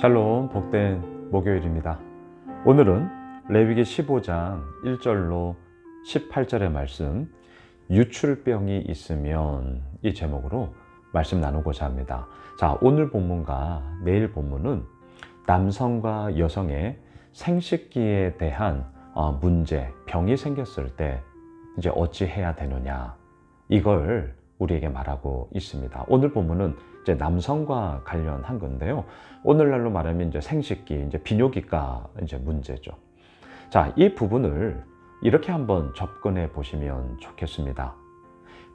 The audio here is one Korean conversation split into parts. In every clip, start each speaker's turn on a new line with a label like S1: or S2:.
S1: 샬롬 복된 목요일입니다. 오늘은 레위기 15장 1절로 18절의 말씀 유출병이 있으면 이 제목으로 말씀 나누고자 합니다. 자, 오늘 본문과 내일 본문은 남성과 여성의 생식기에 대한 어, 문제, 병이 생겼을 때 이제 어찌 해야 되느냐 이걸 우리에게 말하고 있습니다. 오늘 본문은 이제 남성과 관련한 건데요. 오늘날로 말하면 이제 생식기, 이제 비뇨기과 이제 문제죠. 자, 이 부분을 이렇게 한번 접근해 보시면 좋겠습니다.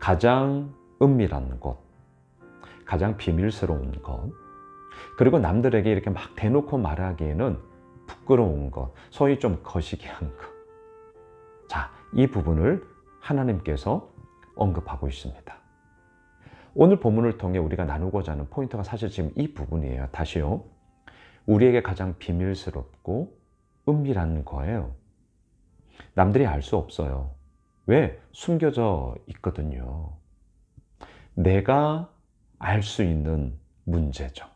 S1: 가장 은밀한 곳, 가장 비밀스러운 것, 그리고 남들에게 이렇게 막 대놓고 말하기에는 부끄러운 것, 소위 좀 거시기한 것. 자, 이 부분을 하나님께서 언급하고 있습니다. 오늘 본문을 통해 우리가 나누고자 하는 포인트가 사실 지금 이 부분이에요. 다시요. 우리에게 가장 비밀스럽고 은밀한 거예요. 남들이 알 수 없어요. 왜? 숨겨져 있거든요. 내가 알 수 있는 문제죠.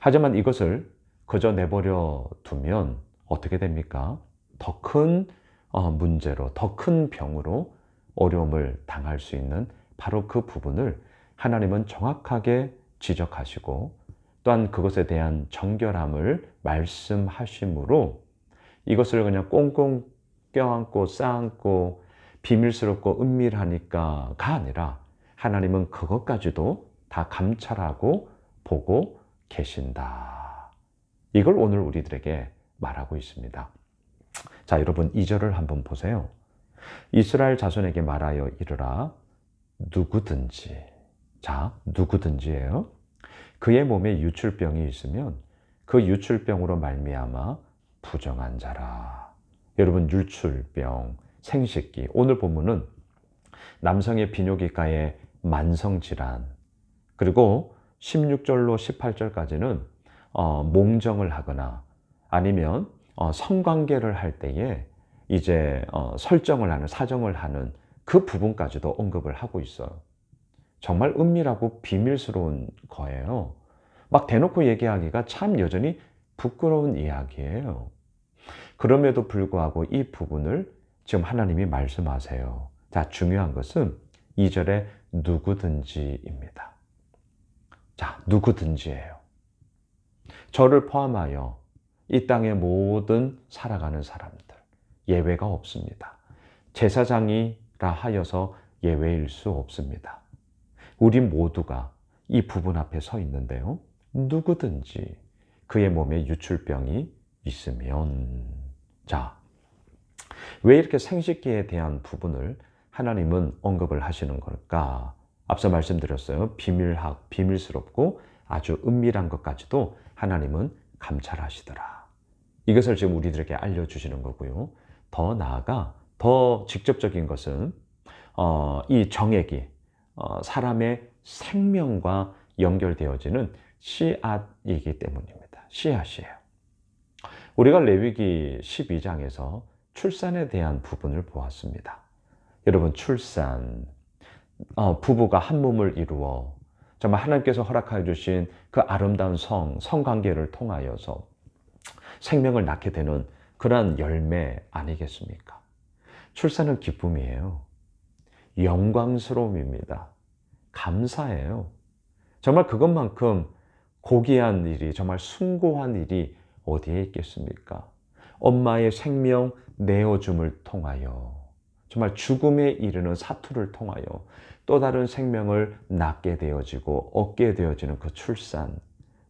S1: 하지만 이것을 그저 내버려 두면 어떻게 됩니까? 더큰 어, 문제로, 더 큰 병으로 어려움을 당할 수 있는 바로 그 부분을 하나님은 정확하게 지적하시고 또한 그것에 대한 정결함을 말씀하심으로 이것을 그냥 꽁꽁 껴안고 쌓고 비밀스럽고 은밀하니까가 아니라 하나님은 그것까지도 다 감찰하고 보고 계신다. 이걸 오늘 우리들에게 말하고 있습니다. 자, 여러분 2절을 한번 보세요. 이스라엘 자손에게 말하여 이르라 누구든지 자 누구든지예요. 그의 몸에 유출병이 있으면 그 유출병으로 말미암아 부정한 자라. 여러분 유출병, 생식기 오늘 본문은 남성의 비뇨기과의 만성 질환 그리고 16절로 18절까지는 어, 몽정을 하거나 아니면 어, 성관계를 할 때에 이제 어, 설정을 하는 사정을 하는 그 부분까지도 언급을 하고 있어요. 정말 은밀하고 비밀스러운 거예요. 막 대놓고 얘기하기가 참 여전히 부끄러운 이야기예요. 그럼에도 불구하고 이 부분을 지금 하나님이 말씀하세요. 자, 중요한 것은 2절에 누구든지입니다. 자, 누구든지예요. 저를 포함하여 이 땅의 모든 살아가는 사람들, 예외가 없습니다. 제사장이 라 하여서 예외일 수 없습니다. 우리 모두가 이 부분 앞에 서 있는데요. 누구든지 그의 몸에 유출병이 있으면 자, 왜 이렇게 생식기에 대한 부분을 하나님은 언급을 하시는 걸까? 앞서 말씀드렸어요. 비밀학, 비밀스럽고 아주 은밀한 것까지도 하나님은 감찰하시더라. 이것을 지금 우리들에게 알려주시는 거고요. 더 나아가 더 직접적인 것은 어, 이 정액이 어, 사람의 생명과 연결되어지는 씨앗이기 때문입니다. 씨앗이에요. 우리가 레위기 12장에서 출산에 대한 부분을 보았습니다. 여러분 출산 어, 부부가 한 몸을 이루어 정말 하나님께서 허락하여 주신 그 아름다운 성, 성관계를 통하여서 생명을 낳게 되는 그러한 열매 아니겠습니까? 출산은 기쁨이에요. 영광스러움입니다. 감사해요. 정말 그것만큼 고귀한 일이, 정말 숭고한 일이 어디에 있겠습니까? 엄마의 생명 내어줌을 통하여, 정말 죽음에 이르는 사투를 통하여 또 다른 생명을 낳게 되어지고 얻게 되어지는 그 출산,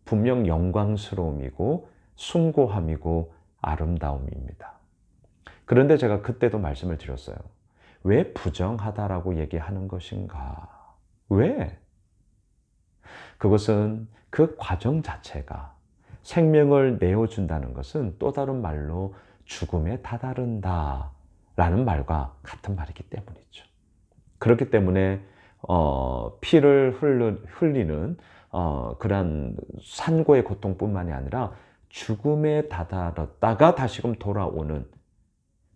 S1: 분명 영광스러움이고 숭고함이고 아름다움입니다. 그런데 제가 그때도 말씀을 드렸어요. 왜 부정하다라고 얘기하는 것인가? 왜? 그것은 그 과정 자체가 생명을 내어준다는 것은 또 다른 말로 죽음에 다다른다 라는 말과 같은 말이기 때문이죠. 그렇기 때문에 어, 피를 흘리는 어, 그러한 산고의 고통뿐만이 아니라 죽음에 다다랐다가 다시금 돌아오는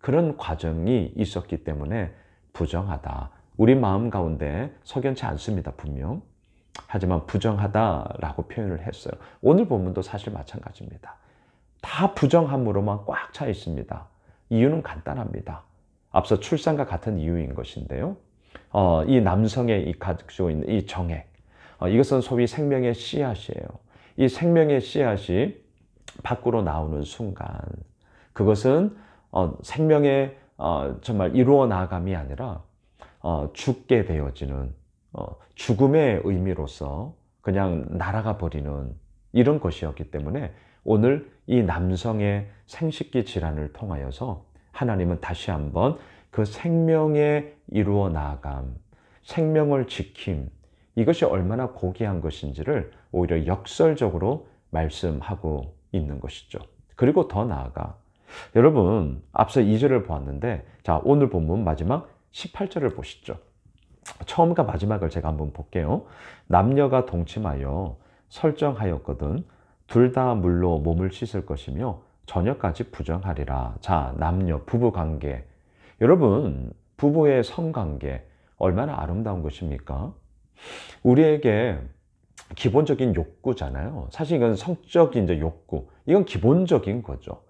S1: 그런 과정이 있었기 때문에 부정하다. 우리 마음 가운데 석연치 않습니다, 분명. 하지만 부정하다라고 표현을 했어요. 오늘 본문도 사실 마찬가지입니다. 다 부정함으로만 꽉 차 있습니다. 이유는 간단합니다. 앞서 출산과 같은 이유인 것인데요. 어, 이 남성의 이 가지고 있는 이 정액, 어, 이것은 소위 생명의 씨앗이에요. 이 생명의 씨앗이 밖으로 나오는 순간, 그것은 어, 생명의 어, 정말 이루어 나감이 아니라 어, 죽게 되어지는 어, 죽음의 의미로서 그냥 날아가 버리는 이런 것이었기 때문에 오늘 이 남성의 생식기 질환을 통하여서 하나님은 다시 한번 그 생명의 이루어 나감, 생명을 지킴, 이것이 얼마나 고귀한 것인지를 오히려 역설적으로 말씀하고 있는 것이죠. 그리고 더 나아가 여러분 앞서 2절을 보았는데 자 오늘 본문 마지막 18절을 보시죠. 처음과 마지막을 제가 한번 볼게요. 남녀가 동침하여 설정하였거든 둘 다 물로 몸을 씻을 것이며 저녁까지 부정하리라. 자, 남녀 부부 관계. 여러분, 부부의 성 관계 얼마나 아름다운 것입니까? 우리에게 기본적인 욕구잖아요. 사실 이건 성적인 이제 욕구. 이건 기본적인 거죠.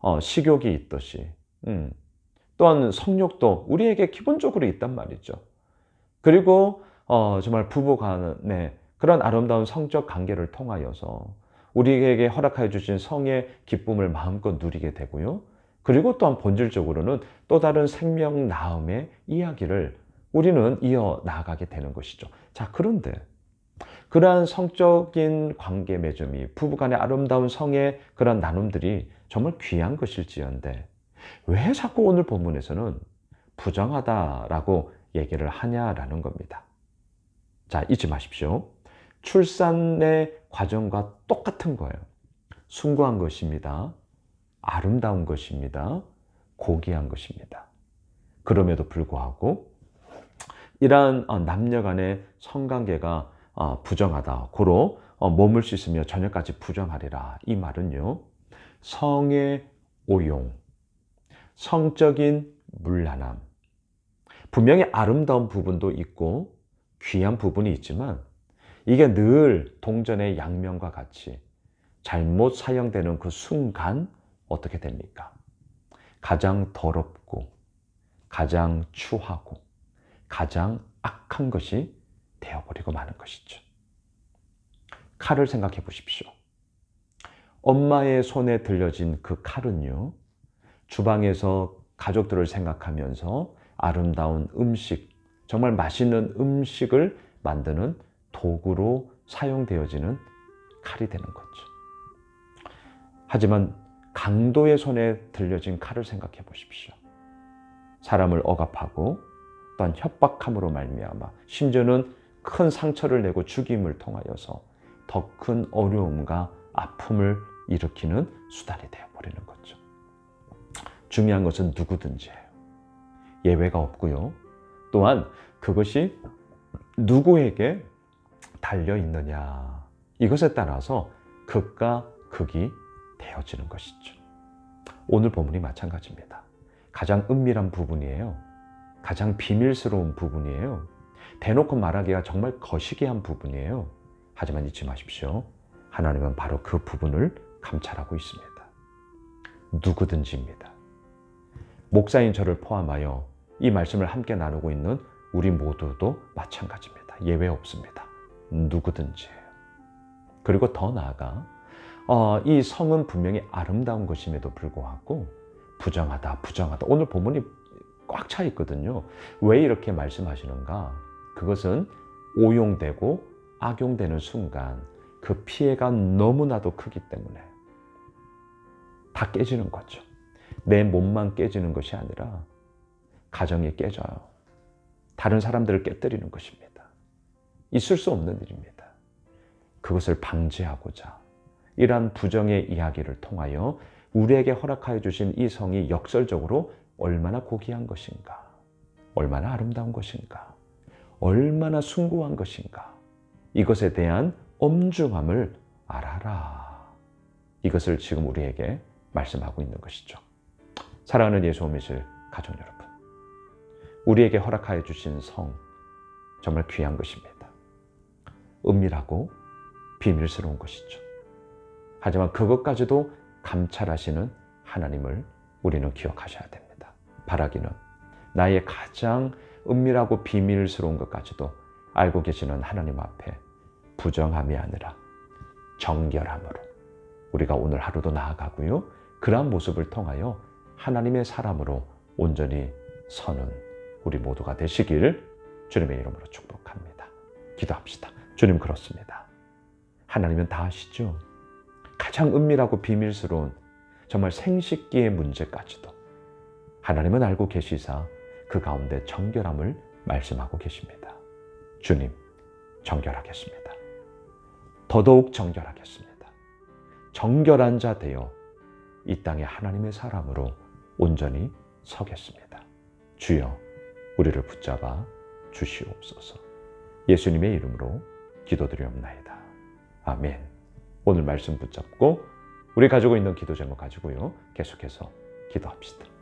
S1: 어, 식욕이 있듯이. 음. 또한 성욕도 우리에게 기본적으로 있단 말이죠. 그리고 어, 정말 부부 간의 그런 아름다운 성적 관계를 통하여서 우리에게 허락하여 주신 성의 기쁨을 마음껏 누리게 되고요. 그리고 또한 본질적으로는 또 다른 생명 나음의 이야기를 우리는 이어 나가게 되는 것이죠. 자, 그런데 그러한 성적인 관계 맺음이 부부간의 아름다운 성의 그런 나눔들이 정말 귀한 것일지언데 왜 자꾸 오늘 본문에서는 부정하다라고 얘기를 하냐라는 겁니다. 자, 잊지 마십시오. 출산의 과정과 똑같은 거예요. 숭고한 것입니다. 아름다운 것입니다. 고귀한 것입니다. 그럼에도 불구하고 이러한 어, 남녀 간의 성관계가 어, 부정하다. 고로 어, 몸을 씻으며 저녁까지 부정하리라. 이 말은요. 성의 오용, 성적인 물란함. 분명히 아름다운 부분도 있고 귀한 부분이 있지만 이게 늘 동전의 양면과 같이 잘못 사용되는 그 순간 어떻게 됩니까? 가장 더럽고 가장 추하고 가장 악한 것이 되어버리고 마는 것이죠. 칼을 생각해 보십시오. 엄마의 손에 들려진 그 칼은요, 주방에서 가족들을 생각하면서 아름다운 음식, 정말 맛있는 음식을 만드는 도구로 사용되어지는 칼이 되는 거죠. 하지만 강도의 손에 들려진 칼을 생각해 보십시오. 사람을 억압하고 또한 협박함으로 말미암아 심지어는 큰 상처를 내고 죽임을 통하여서 더 큰 어려움과 아픔을 일으키는 수단이 되어 버리는 거죠. 중요한 것은 누구든지예요. 예외가 없고요. 또한 그것이 누구에게 달려 있느냐. 이것에 따라서 극과 극이 되어지는 것이죠. 오늘 본문이 마찬가지입니다. 가장 은밀한 부분이에요. 가장 비밀스러운 부분이에요. 대놓고 말하기가 정말 거시기한 부분이에요. 하지만 잊지 마십시오. 하나님은 바로 그 부분을 감찰하고 있습니다. 누구든지입니다. 목사인 저를 포함하여 이 말씀을 함께 나누고 있는 우리 모두도 마찬가지입니다. 예외 없습니다. 누구든지예요. 그리고 더 나아가 어, 이 성은 분명히 아름다운 것임에도 불구하고 부정하다, 부정하다. 오늘 본문이 꽉 차 있거든요. 왜 이렇게 말씀하시는가? 그것은 오용되고 악용되는 순간 그 피해가 너무나도 크기 때문에 다 깨지는 거죠. 내 몸만 깨지는 것이 아니라 가정이 깨져요. 다른 사람들을 깨뜨리는 것입니다. 있을 수 없는 일입니다. 그것을 방지하고자 이러한 부정의 이야기를 통하여 우리에게 허락하여 주신 이 성이 역설적으로 얼마나 고귀한 것인가, 얼마나 아름다운 것인가, 얼마나 숭고한 것인가, 이것에 대한 엄중함을 알아라. 이것을 지금 우리에게 말씀하고 있는 것이죠. 사랑하는 예수 오미실 가족 여러분. 우리에게 허락하여 주신 성, 정말 귀한 것입니다. 은밀하고 비밀스러운 것이죠. 하지만 그것까지도 감찰하시는 하나님을 우리는 기억하셔야 됩니다. 바라기는 나의 가장 은밀하고 비밀스러운 것까지도 알고 계시는 하나님 앞에 부정함이 아니라 정결함으로 우리가 오늘 하루도 나아가고요. 그러한 모습을 통하여 하나님의 사람으로 온전히 서는 우리 모두가 되시길 주님의 이름으로 축복합니다. 기도합시다. 주님 그렇습니다. 하나님은 다 아시죠? 가장 은밀하고 비밀스러운 정말 생식기의 문제까지도 하나님은 알고 계시사 그 가운데 정결함을 말씀하고 계십니다. 주님, 정결하겠습니다. 더더욱 정결하겠습니다. 정결한 자 되어 이 땅에 하나님의 사람으로 온전히 서겠습니다. 주여, 우리를 붙잡아 주시옵소서. 예수님의 이름으로 기도드리옵나이다. 아멘. 오늘 말씀 붙잡고 우리 가지고 있는 기도 제목 가지고요. 계속해서 기도합시다.